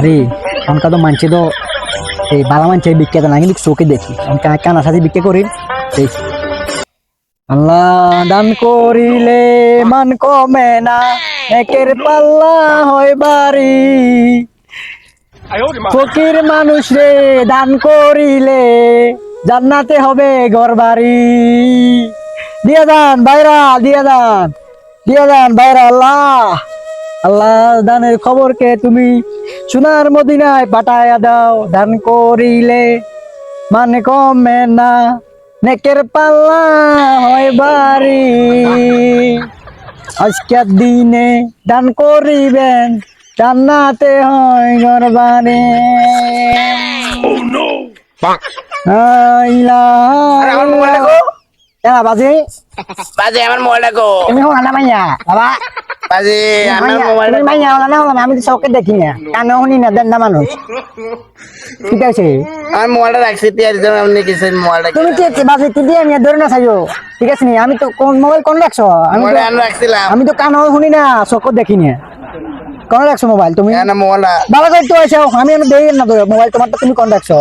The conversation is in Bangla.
আরে, অনকা তো মানছে তো, এই বালা মানছে বিক্রি না কিন্তু চোখে দেখি। অনকা কানা সাথে বিক্রি করি এই। আল্লাহ দান করিলে মান কমে না, একের পাল্লা হয় বাড়ি। ফকির মানুষ রে, দান করিলে জান্নাতে হবে ঘর বাড়ি। দিয়ে দান বাইরা দিয়ে দান দিয়ে দান বাইরা আল্লাহ। আল্লাহ দানের খবরকে তুমি সোনার মদিনায় পাঠায়া দাও দান করিলে মানে কমে না। নেকের পাল্লা হয় বাড়ি। আজকের দিনে দান করিবেন জান্নাতে হয় ঘর বাড়ি বাজে। বাজে আমার মোবাইল দেখো। তুমি মাইয়া বাবা। মোবাইল আমি তো চৌকে দেখি না। কানে শুনি না দেন না মানুষ ঠিক আছে। আমার মোবাইলটা রাখছি আপনি কিছু মোবাইলটা তুমি কি বাজে কি দিয়ে নিয়ে ধরে না চাইও ঠিক আছে নি? আমি তো কোন মোবাইল কোন রাখছো আমি মোবাইল আমি রাখছিলাম আমি তো কানে শুনি না চৌকত দেখি না। কোন রাখছো মোবাইল তুমি? না মোবাইলটা। বাবা কই তো আইছো আমি আমি দেই না মোবাইল তোমার তো তুমি কোন রাখছো